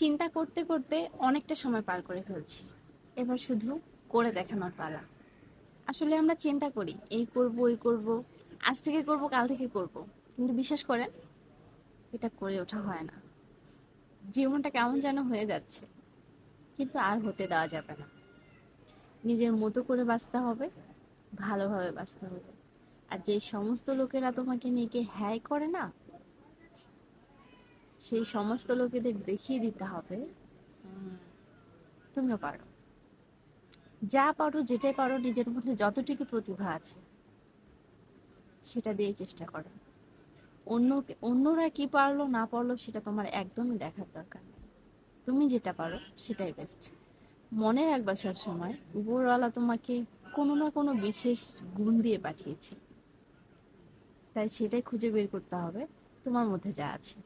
চিন্তা করতে করতে অনেকটা সময় পার করে ফেলছি। এবার শুধু করে দেখানোর পালা। আসলে আমরা চিন্তা করি, এই করব এই করব, আজ থেকে করব, কাল থেকে করব। কিন্তু বিশ্বাস করেন, এটা করে ওঠা হয় না। জীবনটা কেমন যেন হয়ে যাচ্ছে, কিন্তু আর হতে দেওয়া যাবে না। নিজের মতো করে বাঁচতে হবে, ভালোভাবে বাঁচতে হবে। আর যে সমস্ত লোকেরা তোমাকে নিয়ে হ্যায় করে না সেই সমস্ত লোকেদের দেখিয়ে দিতে হবে। তুমিও পারো। যা পারো, যেটাই পারো, নিজের মধ্যে যতটুকু প্রতিভা আছে, সেটা দিয়ে চেষ্টা করো। অন্য অন্যরা কি পারল, না পারল, সেটা তোমার একদমই দেখার দরকার নেই। তুমি যেটা পারো, সেটাই বেস্ট মনে রাখবা সব সময় উপরওয়ালা তোমাকে কোনো না কোনো বিশেষ গুণ দিয়ে পাঠিয়েছে। তাই সেটাই খুঁজে বের করতে হবে, তোমার মধ্যে যা আছে।